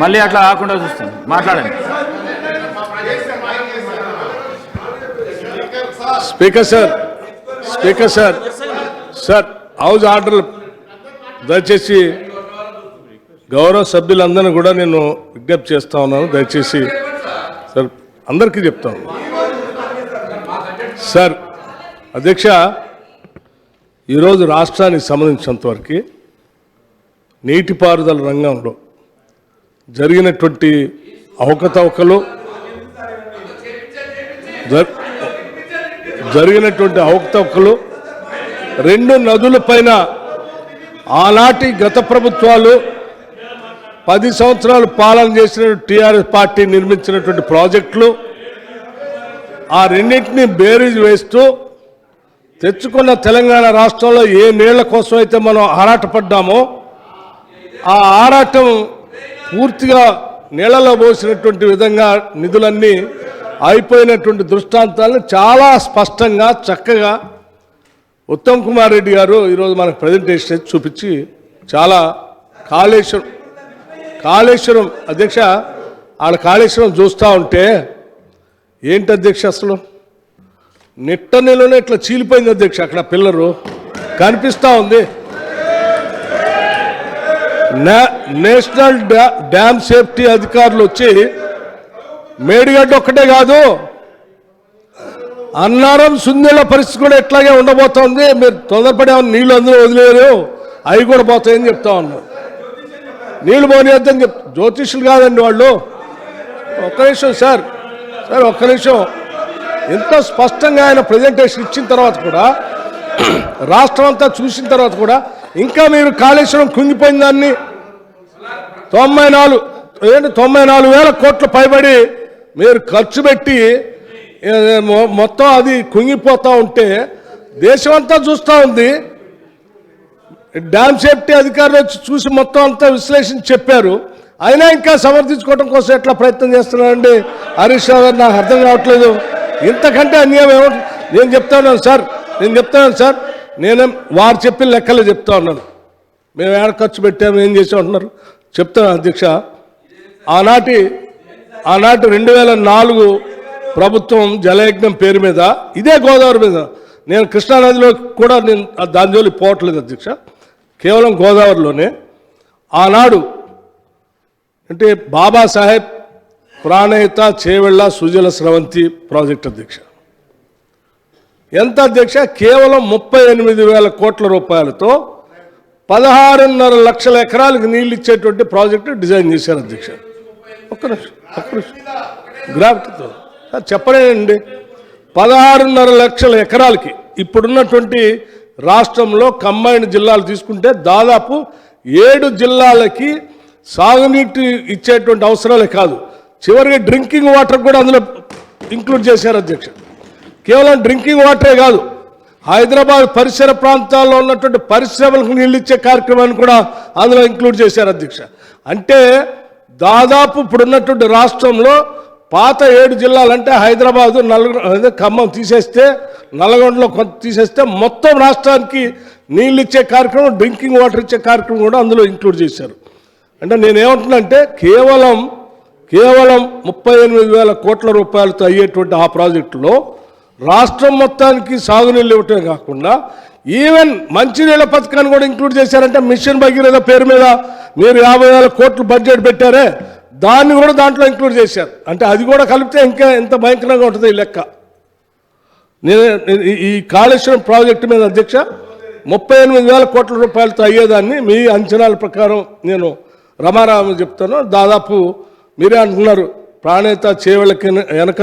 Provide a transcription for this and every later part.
మళ్ళీ అట్లా కాకుండా చూస్తాను మాట్లాడండి. Speaker sir speaker sir sir house order దయచేసి గౌరవ సభ్యులందరినీ కూడా నేను విజ్ఞప్తి చేస్తా ఉన్నాను. దయచేసి సార్ అందరికీ చెప్తాను సార్ అధ్యక్ష ఈరోజు రాష్ట్రానికి సంబంధించినంతవరకు నీటిపారుదల రంగంలో జరిగినటువంటి అవకతవకలు జరిగినటువంటి అవకతవకలు రెండు నదుల పైన ఆనాటి గత ప్రభుత్వాలు పది సంవత్సరాలు పాలన చేసిన టీఆర్ఎస్ పార్టీ నిర్మించినటువంటి ప్రాజెక్టులు ఆ రెండింటిని బేరీజ్ వేస్తూ తెచ్చుకున్న తెలంగాణ రాష్ట్రంలో ఏ నీళ్ళ కోసం అయితే మనం ఆరాటపడ్డామో ఆ ఆరాటం పూర్తిగా నీళ్ళలో పోసినటువంటి విధంగా నిధులన్నీ అయిపోయినటువంటి దృష్టాంతాలను చాలా స్పష్టంగా చక్కగా ఉత్తమ్ కుమార్ రెడ్డి గారు ఈరోజు మనకు ప్రజెంటేషన్ చూపించి చాలా కాళేశ్వరం కాళేశ్వరం అధ్యక్ష ఆడ కాళేశ్వరం చూస్తూ ఉంటే ఏంటి అధ్యక్ష అసలు? నిట్ట నెలలోనే ఇట్లా చీలిపోయింది అధ్యక్ష అక్కడ పిల్లరు కనిపిస్తూ ఉంది. నేషనల్ డ్యా- డ్యామ్ సేఫ్టీ అధికారులు వచ్చి మేడిగడ్డ ఒక్కటే కాదు అన్నారం సుందెల పరిస్థితి కూడా ఎట్లాగే ఉండబోతోంది. మీరు తొందరపడి నీళ్ళు అందరూ వదిలేరు అవి కూడా పోతాయని చెప్తా ఉన్నారు నీళ్ళు పోనీయద్దని చెప్ జ్యోతిష్యులు కాదండి వాళ్ళు. ఒక్క నిమిషం సార్ సార్ ఒక్క నిమిషం. ఎంతో స్పష్టంగా ఆయన ప్రజెంటేషన్ ఇచ్చిన తర్వాత కూడా రాష్ట్రం అంతా చూసిన తర్వాత కూడా ఇంకా మీరు కాళేశ్వరం కుంగిపోయిన దాన్ని తొంభై నాలుగు ఏంటి తొంభై నాలుగు వేల కోట్లు పైబడి మీరు ఖర్చు పెట్టి మొ- మొత్తం అది కుంగిపోతూ ఉంటే దేశం అంతా చూస్తూ ఉంది. డ్యామ్ సేఫ్టీ అధికారులు వచ్చి చూసి మొత్తం అంతా విశ్లేషణ చెప్పారు. అయినా ఇంకా సమర్థించుకోవడం కోసం ఎట్లా ప్రయత్నం చేస్తున్నారండి? హరీష్ రావు గారు నాకు అర్థం కావట్లేదు. ఇంతకంటే అన్యాయం ఏమో నేను చెప్తాను సార్ నేను చెప్తాను సార్. నేను వారు చెప్పిన లెక్కలు చెప్తా ఉన్నాను. మేము ఏడ ఖర్చు పెట్టాము ఏం చేసాం అంటున్నారు? చెప్తాను అధ్యక్ష. ఆనాటి ఆనాటి రెండు వేల నాలుగు ప్రభుత్వం జలయజ్ఞం పేరు మీద ఇదే గోదావరి మీద నేను కృష్ణానదిలో కూడా నేను దాని జోలి పోవట్లేదు అధ్యక్ష. కేవలం గోదావరిలోనే. ఆనాడు అంటే బాబాసాహెబ్ ప్రాణయిత చేవెళ్ళ సుజల స్రవంతి ప్రాజెక్ట్ అధ్యక్ష. ఎంత అధ్యక్ష? కేవలం ముప్పై ఎనిమిది వేల కోట్ల రూపాయలతో పదహారున్నర లక్షల ఎకరాలకు నీళ్ళు ఇచ్చేటువంటి ప్రాజెక్టు డిజైన్ చేశారు అధ్యక్ష. ఒక్క నిమిషం ఒక్క నిమిషం. గ్రాఫ్ట్తో. చెప్పలేనండి. పదహారున్నర లక్షల ఎకరాలకి ఇప్పుడున్నటువంటి రాష్ట్రంలో కంబైన్డ్ జిల్లాలు తీసుకుంటే దాదాపు ఏడు జిల్లాలకి సాగునీటి ఇచ్చేటువంటి అవసరాలే కాదు. చివరికి డ్రింకింగ్ వాటర్ కూడా అందులో ఇంక్లూడ్ చేశారు అధ్యక్ష. కేవలం డ్రింకింగ్ వాటరే కాదు హైదరాబాద్ పరిసర ప్రాంతాల్లో ఉన్నటువంటి పరిశ్రమలకు నీళ్ళు ఇచ్చే కార్యక్రమాన్ని కూడా అందులో ఇంక్లూడ్ చేశారు అధ్యక్ష. అంటే దాదాపు ఇప్పుడున్నటువంటి రాష్ట్రంలో పాత ఏడు జిల్లాలంటే హైదరాబాదు నల్గొండ ఖమ్మం తీసేస్తే నల్గొండలో కొంత తీసేస్తే మొత్తం రాష్ట్రానికి నీళ్ళు ఇచ్చే కార్యక్రమం డ్రింకింగ్ వాటర్ ఇచ్చే కార్యక్రమం కూడా అందులో ఇంక్లూడ్ చేశారు. అంటే నేనేమంటున్నానంటే కేవలం కేవలం ముప్పై ఎనిమిది వేల కోట్ల రూపాయలతో అయ్యేటువంటి ఆ ప్రాజెక్టులో రాష్ట్రం మొత్తానికి సాగునీళ్ళు ఇవ్వటమే కాకుండా ఈవెన్ మంచినీళ్ళ పథకాన్ని కూడా ఇంక్లూడ్ చేశారంటే మిషన్ భగీరథ పేరు మీద మీరు యాభై వేల కోట్లు బడ్జెట్ పెట్టారే దాన్ని కూడా దాంట్లో ఇంక్లూడ్ చేశారు. అంటే అది కూడా కలిపితే ఇంకా ఎంత భయంకరంగా ఉంటుంది ఈ లెక్క. నేను ఈ- ఈ కాళేశ్వరం ప్రాజెక్టు మీద అధ్యక్ష ముప్పై ఎనిమిది వేల కోట్ల రూపాయలతో అయ్యేదాన్ని మీ అంచనాల ప్రకారం నేను రమారామ చెప్తాను. దాదాపు మీరే అంటున్నారు ప్రాణేత చేవలకి వెనక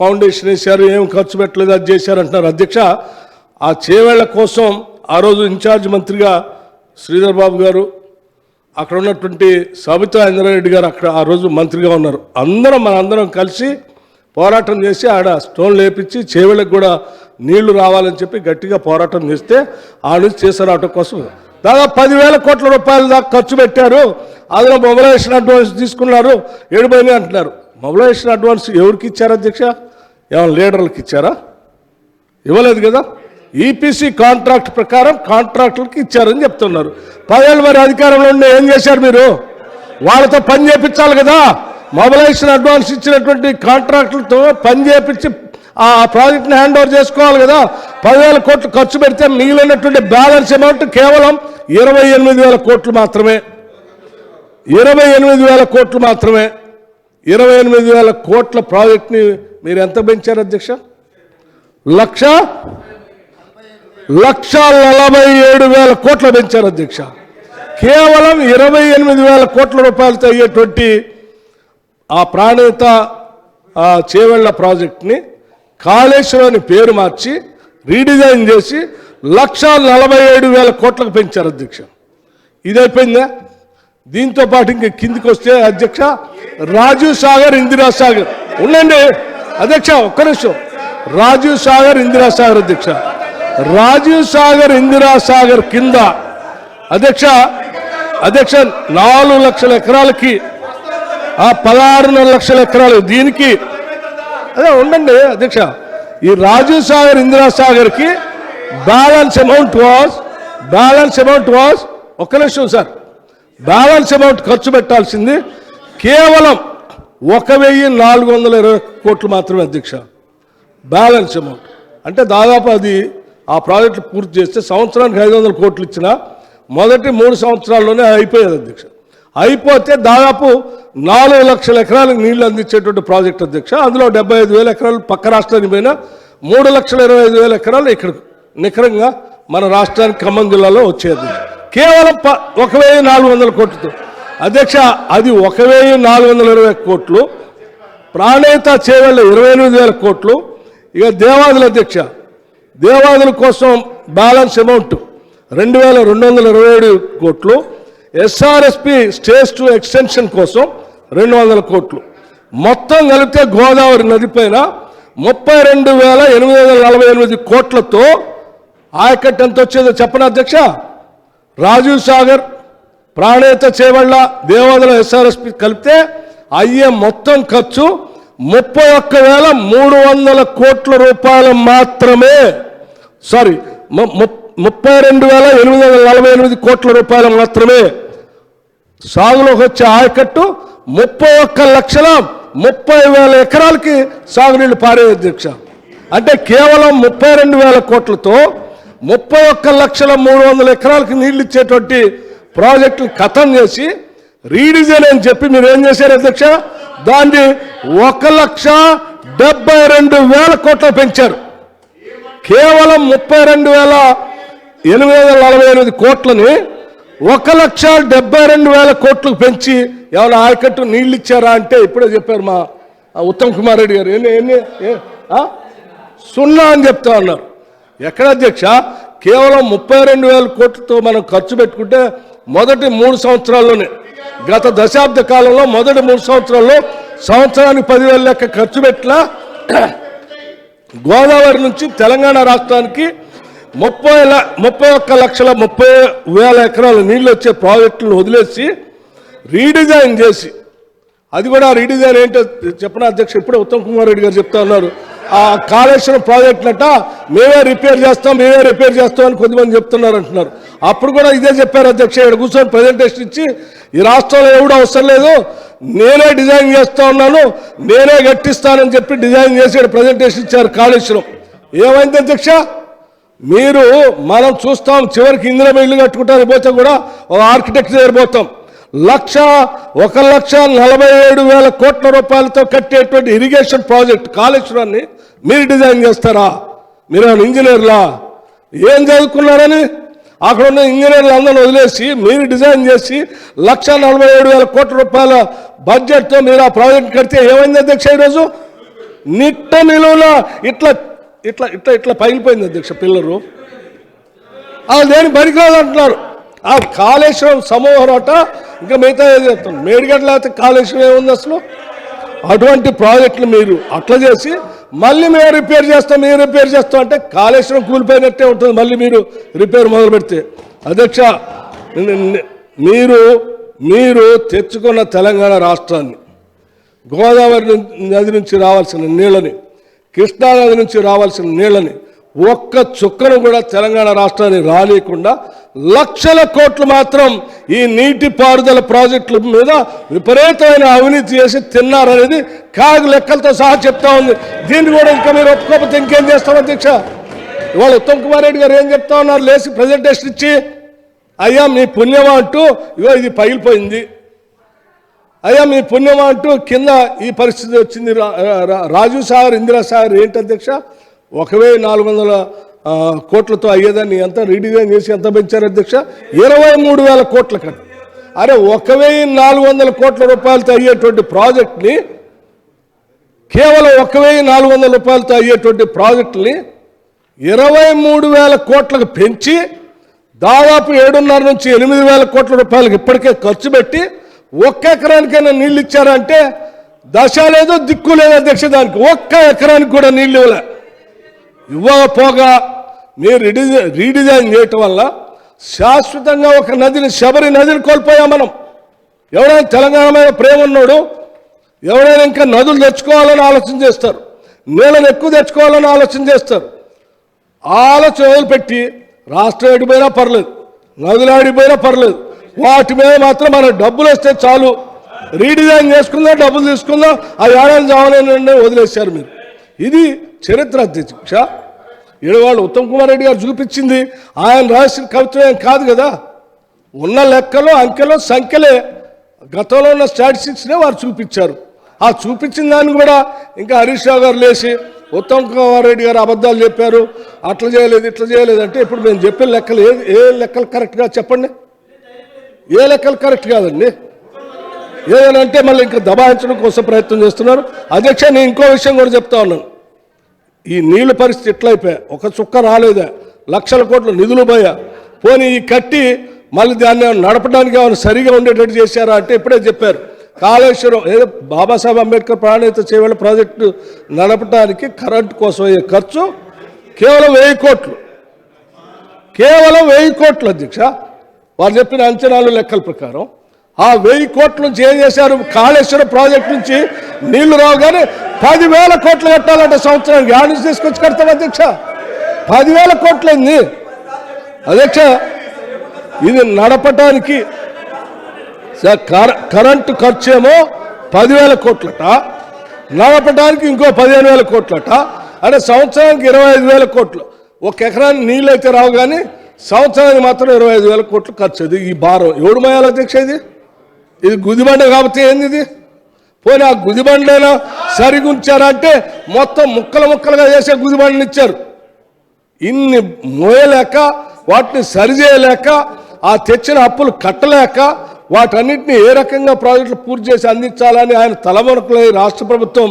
ఫౌండేషన్ వేశారు ఏం ఖర్చు పెట్టలేదు అది చేశారు అంటున్నారు. అధ్యక్ష ఆ చేవేళ్ళ కోసం ఆ రోజు ఇన్ఛార్జ్ మంత్రిగా శ్రీధర్ బాబు గారు అక్కడ ఉన్నటువంటి సబితా ఇంద్రారెడ్డి గారు అక్కడ ఆ రోజు మంత్రిగా ఉన్నారు. అందరం మనందరం కలిసి పోరాటం చేసి ఆడ స్టోన్ లేపించి చేవెళ్ళకి కూడా నీళ్ళు రావాలని చెప్పి గట్టిగా పోరాటం చేస్తే ఆ నుంచి చేసరావటం కోసం. దాదాపు పదివేల కోట్ల రూపాయల దాకా ఖర్చు పెట్టారు. అందులో మొబలైజేషన్ అడ్వాన్స్ తీసుకున్నారు. ఏడుపోయినాయి అంటున్నారు. మొబలైజేషన్ అడ్వాన్స్ ఎవరికి ఇచ్చారు అధ్యక్ష? ఏమైనా లీడర్లకు ఇచ్చారా? ఇవ్వలేదు కదా? ఈపీసీ కాంట్రాక్ట్ ప్రకారం కాంట్రాక్టులకి ఇచ్చారని చెప్తున్నారు. పదేళ్ళు మరి అధికారంలో ఉండే ఏం చేశారు మీరు? వాళ్ళతో పని చేపించాలి కదా? మొబిలైజేషన్ అడ్వాన్స్ ఇచ్చినటువంటి కాంట్రాక్టులతో పని చేపించి ఆ ప్రాజెక్ట్ని హ్యాండ్ ఓవర్ చేసుకోవాలి కదా? పదివేల కోట్లు ఖర్చు పెడితే మిగిలినటువంటి బ్యాలెన్స్ అమౌంట్ కేవలం ఇరవై ఎనిమిది వేల కోట్లు మాత్రమే. ఇరవై ఎనిమిది వేల కోట్లు మాత్రమే. ఇరవై ఎనిమిది వేల కోట్ల ప్రాజెక్ట్ని మీరు ఎంత పెంచారు అధ్యక్ష? లక్ష? లక్ష నలభై ఏడు వేల కోట్లు పెంచారు అధ్యక్ష. కేవలం ఇరవై ఎనిమిది వేల కోట్ల రూపాయలతో అయ్యేటువంటి ఆ ప్రాణిత చేవెళ్ళ ప్రాజెక్ట్ని కాళేశ్వరం పేరు మార్చి రీడిజైన్ చేసి లక్ష నలభై ఏడు వేల కోట్లకు పెంచారు అధ్యక్ష. ఇది అయిపోయిందా దీంతో పాటు ఇంక కిందికి వస్తే అధ్యక్ష రాజీవ్ సాగర్ ఇందిరా సాగర్. ఉండండి. అధ్యక్ష ఒక్క నిమిషం. రాజీవ్ సాగర్ ఇందిరా సాగర్ అధ్యక్ష. రాజీవ్ సాగర్ ఇందిరా సాగర్ కింద. అధ్యక్ష అధ్యక్ష నాలుగు లక్షల ఎకరాలకి ఆ పదహారున్నర లక్షల ఎకరాలు దీనికి. అదే ఉండండి అధ్యక్ష. ఈ Rajiv Sagar Indira సాగర్కి balance amount was balance amount was ఒక్క నిమిషం సార్. బ్యాలెన్స్ అమౌంట్ ఖర్చు పెట్టాల్సింది కేవలం ఒక వెయ్యి నాలుగు వందల ఇరవై కోట్లు మాత్రమే అధ్యక్ష. బ్యాలెన్స్ అమౌంట్ అంటే దాదాపు అది ఆ ప్రాజెక్టు పూర్తి చేస్తే సంవత్సరానికి ఐదు వందల కోట్లు ఇచ్చిన మొదటి మూడు సంవత్సరాల్లోనే అయిపోయేది అధ్యక్ష. అయిపోతే దాదాపు నాలుగు లక్షల ఎకరాలకు నీళ్ళు అందించేటువంటి ప్రాజెక్ట్ అధ్యక్ష. అందులో డెబ్బై ఐదు వేల ఎకరాలు పక్క రాష్ట్రానికి పోయిన మూడు లక్షల ఇరవై ఐదు వేల ఎకరాలు ఇక్కడ నికరంగా మన రాష్ట్రానికి ఖమ్మం జిల్లాలో వచ్చేది. కేవలం ప- ఒక వెయ్యి నాలుగు వందల కోట్లతో అధ్యక్ష అది ఒక వెయ్యి నాలుగు వందల ఇరవై కోట్లు ప్రాణేత చేవళ్ళ ఇరవై ఎనిమిది వేల కోట్లు. ఇక దేవాదుల అధ్యక్ష దేవాదుల కోసం బ్యాలెన్స్ అమౌంట్ రెండు వేల రెండు వందల ఇరవై ఏడు కోట్లు. ఎస్ఆర్ఎస్పి స్టేజ్ టు ఎక్స్టెన్షన్ కోసం రెండు వందల కోట్లు. మొత్తం కలిపితే గోదావరి నది పైన ముప్పై రెండు వేల ఎనిమిది వందల నలభై ఎనిమిది కోట్లతో ఆయకట్టు ఎంత వచ్చేదో చెప్పనా అధ్యక్ష? రాజీవ్ సాగర్ ప్రాణేత చేవళ్ళ దేవాదుల ఎస్ఆర్ఎస్పి కలిపితే అయ్యే మొత్తం ఖర్చు ముప్పై ఒక్క వేల మూడు వందల కోట్ల రూపాయలు మాత్రమే. సారీ ముప్పై రెండు వేల ఎనిమిది వందల నలభై ఎనిమిది కోట్ల రూపాయలు మాత్రమే. సాగులోకి వచ్చే ఆయకట్టు ముప్పై ఒక్క లక్షల ముప్పై వేల ఎకరాలకి సాగునీళ్ళు పారే దీక్ష అంటే కేవలం ముప్పై రెండు వేల కోట్లతో ముప్పై ఒక్క లక్షల మూడు వందల ఎకరాలకి నీళ్ళు ఇచ్చేటువంటి ప్రాజెక్టులు ఖతం చేసి రీడిజైన్ అని చెప్పి మీరు ఏం చేశారు అధ్యక్ష? దాన్ని ఒక లక్ష డెబ్బై రెండు వేల కోట్లు పెంచారు. కేవలం ముప్పై రెండు వేల ఎనిమిది వందల నలభై ఎనిమిది కోట్లని ఒక లక్ష డెబ్బై రెండు వేల కోట్లు పెంచి ఏమైనా ఆయకట్టు నీళ్ళు ఇచ్చారా అంటే ఇప్పుడే చెప్పారు మా ఉత్తమ్ కుమార్ రెడ్డి గారు. ఎన్ని ఎన్ని ఏ- సున్నా అని చెప్తా ఉన్నారు. ఎక్కడ అధ్యక్ష? కేవలం ముప్పై రెండు వేల కోట్లతో మనం ఖర్చు పెట్టుకుంటే మొదటి మూడు సంవత్సరాల్లోనే. గత దశాబ్ద కాలంలో మొదటి మూడు సంవత్సరాల్లో సంవత్సరానికి పదివేల లెక్క ఖర్చు పెట్టిన గోదావరి నుంచి తెలంగాణ రాష్ట్రానికి ముప్పై ముప్పై ఒక్క లక్షల ముప్పై వేల ఎకరాల నీళ్ళు వచ్చే ప్రాజెక్టులను వదిలేసి రీడిజైన్ చేసి అది కూడా రీడిజైన్ ఏంటో చెప్పిన అధ్యక్షుడు ఇప్పుడే ఉత్తమ్ కుమార్ రెడ్డి గారు చెప్తా ఉన్నారు. కాళేశ్వరం ప్రాజెక్టులట మేమే రిపేర్ చేస్తాం మేమే రిపేర్ చేస్తాం అని కొద్దిమంది చెప్తున్నారు అంటున్నారు అప్పుడు కూడా ఇదే చెప్పారు అధ్యక్ష ఇక్కడ కూర్చొని ప్రజెంటేషన్ ఇచ్చి ఈ రాష్ట్రంలో ఎవడు అవసరం లేదు నేనే డిజైన్ చేస్తా ఉన్నాను నేనే గట్టిస్తానని చెప్పి డిజైన్ చేసి ఇక్కడ ప్రజెంటేషన్ ఇచ్చారు కాళేశ్వరం. ఏమైంది అధ్యక్ష? మీరు మనం చూస్తాం చివరికి ఇందిరా ఇల్లు కట్టుకుంటారు పోతే కూడా ఒక ఆర్కిటెక్ట్ దగ్గర పోతాం. లక్ష ఒక లక్ష నలభై ఏడు వేల కోట్ల రూపాయలతో కట్టేటువంటి ఇరిగేషన్ ప్రాజెక్ట్ కాళేశ్వరాన్ని మీరు డిజైన్ చేస్తారా? మీరు ఇంజనీర్లా? ఏం చదువుకున్నారని? అక్కడ ఉన్న ఇంజనీర్లు అందరిని వదిలేసి మీరు డిజైన్ చేసి లక్ష నలభై ఏడు వేల కోట్ల రూపాయల బడ్జెట్తో మీరు ఆ ప్రాజెక్ట్ కడితే ఏమైంది అధ్యక్ష ఈరోజు? నిట్ట నిలువున ఇట్లా ఇట్లా ఇట్లా ఇట్లా పగిలిపోయింది అధ్యక్ష పిల్లరు ఆ దేని పనికిరాదు అంటున్నారు. ఆ కాళేశ్వరం సమూహం అట ఇంకా మిగతా ఏం చెప్తాను మేడిగడ్డ లేకపోతే కాళేశ్వరం ఏముంది అసలు? అటువంటి ప్రాజెక్టులు మీరు అట్లా చేసి మళ్ళీ మేము రిపేర్ చేస్తాం మేము రిపేర్ చేస్తాం అంటే కాళేశ్వరం కూలిపోయినట్టే ఉంటుంది. మళ్ళీ మీరు రిపేర్ మొదలు పెడితే. అధ్యక్ష మీరు మీరు తెచ్చుకున్న తెలంగాణ రాష్ట్రాన్ని గోదావరి నది నుంచి రావాల్సిన నీళ్ళని కృష్ణా నది నుంచి రావాల్సిన నీళ్ళని ఒక్క చుక్కను కూడా తెలంగాణ రాష్ట్రానికి రాలేకుండా లక్షల కోట్లు మాత్రం ఈ నీటి పారుదల ప్రాజెక్టుల మీద విపరీతమైన అవినీతి చేసి తిన్నారనేది కాగు లెక్కలతో సహా చెప్తా ఉంది. దీన్ని కూడా ఇంకా మీరు ఒప్పుకోకపోతే ఇంకేం చేస్తాం అధ్యక్ష? ఇవాళ ఉత్తమ్ కుమార్ రెడ్డి గారు ఏం చెప్తా ఉన్నారు? లేచి ప్రజెంటేషన్ ఇచ్చి అయ్యా మీ పుణ్యమా? అంటూ ఇగో ఇది పగిలిపోయింది. అయ్యా మీ పుణ్యమా? అంటూ కింద ఈ పరిస్థితి వచ్చింది రాజు సాగర్ ఇందిరా సాగర్ ఏంటి అధ్యక్ష? ఒక వెయ్యి నాలుగు వందల కోట్లతో అయ్యేదాన్ని ఎంత? రీడిజైన్ చేసి ఎంత పెంచారు అధ్యక్ష? ఇరవై మూడు వేల కోట్ల కట్ట అరే ఒక వెయ్యి నాలుగు వందల కోట్ల రూపాయలతో అయ్యేటువంటి ప్రాజెక్ట్ని కేవలం ఒక వెయ్యి నాలుగు వందల రూపాయలతో అయ్యేటువంటి ప్రాజెక్టుని ఇరవై మూడు వేల కోట్లకు పెంచి దాదాపు ఏడున్నర నుంచి ఎనిమిది వేల కోట్ల రూపాయలకు ఇప్పటికే ఖర్చు పెట్టి ఒక్క ఎకరానికైనా నీళ్ళు ఇచ్చారంటే దశ లేదో దిక్కు లేదు అధ్యక్ష దానికి. ఒక్క ఎకరానికి కూడా నీళ్ళు ఇవ్వలే. ఇవ్వకపోగా మీరు రీడిజైన్ రీడిజైన్ చేయటం వల్ల శాశ్వతంగా ఒక నదిని శబరి నదిని కోల్పోయాం మనం. ఎవరైనా తెలంగాణ మీద ప్రేమ ఉన్నాడు ఎవరైనా ఇంకా నదులు తెచ్చుకోవాలని ఆలోచన చేస్తారు నీళ్ళని ఎక్కువ తెచ్చుకోవాలని ఆలోచన చేస్తారు. ఆలోచన వదిలిపెట్టి రాష్ట్రం ఎడిపోయినా పర్లేదు నదులు ఆడిపోయినా పర్లేదు వాటి మీద మాత్రం మన డబ్బులు వస్తే చాలు. రీడిజైన్ చేసుకుందాం డబ్బులు తీసుకుందాం అది ఏడాది చావలేని వదిలేశారు మీరు. ఇది చరిత్ర అధ్యక్ష. ఏడవాళ్ళు ఉత్తమ్ కుమార్ రెడ్డి గారు చూపించింది. ఆయన రాసిన కవిత్వం ఏం కాదు కదా. ఉన్న లెక్కలు అంకెలు సంఖ్యలే. గతంలో ఉన్న స్టాటిస్టిక్స్నే వారు చూపించారు. ఆ చూపించిన దాన్ని కూడా ఇంకా హరీష్ రావు గారు లేచి ఉత్తమ్ కుమార్ రెడ్డి గారు అబద్ధాలు చెప్పారు. అట్లా చేయలేదు ఇట్లా చేయలేదు అంటే ఇప్పుడు మేము చెప్పిన లెక్కలు ఏ ఏ లెక్కలు కరెక్ట్గా చెప్పండి? ఏ లెక్కలు కరెక్ట్ కాదండి? ఏదనంటే మళ్ళీ ఇంకా దబాయించడం కోసం ప్రయత్నం చేస్తున్నారు. అధ్యక్ష నేను ఇంకో విషయం కూడా చెప్తా ఉన్నాను. ఈ నీళ్ళ పరిస్థితి ఎట్లయిపోయా? ఒక చుక్క రాలేదా. లక్షల కోట్ల నిధులు పోయా. పోనీ ఈ కట్టి మళ్ళీ దాన్ని నడపడానికి ఏమైనా సరిగా ఉండేటట్టు చేశారా అంటే ఇప్పుడే చెప్పారు. కాళేశ్వరం ఏదో బాబాసాహెబ్ అంబేద్కర్ ప్రాణహిత చేవేళ ప్రాజెక్టు నడపడానికి కరెంట్ కోసం అయ్యే ఖర్చు కేవలం వెయ్యి కోట్లు. కేవలం వెయ్యి కోట్లు అధ్యక్ష. వారు చెప్పిన అంచనాలు లెక్కల ప్రకారం ఆ వెయ్యి కోట్ల నుంచి ఏం చేశారు? కాళేశ్వరం ప్రాజెక్ట్ నుంచి నీళ్ళు రావు కానీ పదివేల కోట్లు కట్టాలంటే సంవత్సరానికి. యాడ్ నుంచి తీసుకొచ్చి కడతాం అధ్యక్ష. పదివేల కోట్లయింది అధ్యక్ష ఇది నడపటానికి కరెంటు ఖర్చు ఏమో పదివేల కోట్లట నడపడానికి ఇంకో పదిహేను వేల కోట్లట అంటే సంవత్సరానికి ఇరవై ఐదు వేల కోట్లు. ఒక ఎకరానికి నీళ్ళు అయితే రావు కానీ సంవత్సరానికి మాత్రం ఇరవై ఐదు వేల కోట్లు ఖర్చు ఇది ఈ భారం ఎవడు మయాలి అధ్యక్ష ఇది? ఇది గుదిబండ కాబట్టి ఏంది ఇది పోనీ ఆ గుదిబండలో సరిగుంచారంటే మొత్తం ముక్కలు ముక్కలుగా చేసే గుదిబండని ఇచ్చారు. ఇన్ని మోయలేక వాటిని సరిచేయలేక ఆ తెచ్చిన అప్పులు కట్టలేక వాటన్నిటిని ఏ రకంగా ప్రాజెక్టులు పూర్తి చేసి అందించాలని ఆయన తలమొనకులై రాష్ట్ర ప్రభుత్వం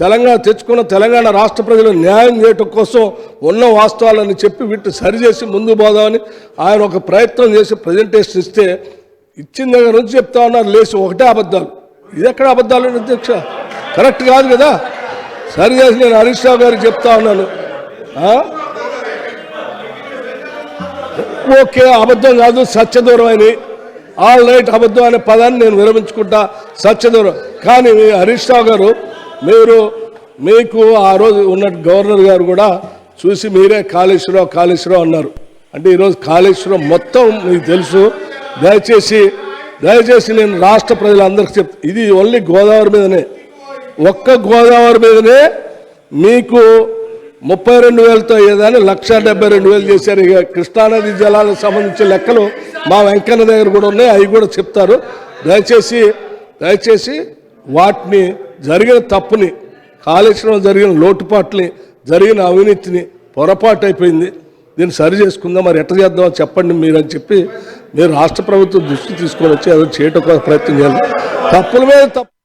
తెలంగాణ తెచ్చుకున్న తెలంగాణ రాష్ట్ర ప్రజలు న్యాయం చేయటం కోసం ఉన్న వాస్తవాలని చెప్పి వీటిని సరిచేసి ముందు పోదామని ఆయన ఒక ప్రయత్నం చేసి ప్రజెంటేషన్ ఇస్తే ఇచ్చిన దగ్గర నుంచి చెప్తా ఉన్నారు లేచి ఒకటే అబద్ధాలు. ఇది ఎక్కడ అబద్ధాలు అధ్యక్ష? కరెక్ట్ కాదు కదా? సరి చేసి నేను హరీష్ రావు గారికి చెప్తా ఉన్నాను. ఓకే అబద్ధం కాదు సత్యదూరం అని ఆల్ రైట్ అబద్ధం అనే పదాన్ని నేను విరమించుకుంటా సత్యదూరం. కానీ మీ హరీష్ రావు గారు మీరు మీకు ఆ రోజు ఉన్న గవర్నర్ గారు కూడా చూసి మీరే కాళేశ్వరరావు కాళేశ్వరరావు అన్నారు. అంటే ఈరోజు కాళేశ్వరం మొత్తం మీకు తెలుసు. దయచేసి దయచేసి నేను రాష్ట్ర ప్రజలందరికీ చెప్ ఇది ఓన్లీ గోదావరి మీదనే. ఒక్క గోదావరి మీదనే మీకు ముప్పై రెండు వేలతో ఏదని లక్ష డెబ్బై రెండు వేలు చేశారు. ఇక కృష్ణానది జలాలకు సంబంధించిన లెక్కలు మా వెంకన్న దగ్గర కూడా ఉన్నాయి అవి కూడా చెప్తారు. దయచేసి దయచేసి వాటిని జరిగిన తప్పుని కాళేశ్వరం జరిగిన లోటుపాట్లని జరిగిన అవినీతిని పొరపాటు అయిపోయింది దీన్ని సరి చేసుకుందాం మరి ఎట్లా చేద్దామో చెప్పండి మీరు అని చెప్పి నేను రాష్ట్ర ప్రభుత్వం దృష్టి తీసుకొని వచ్చి అది చేయటం కోసం ప్రయత్నం చేయాలి. తప్పుల మీద తప్పు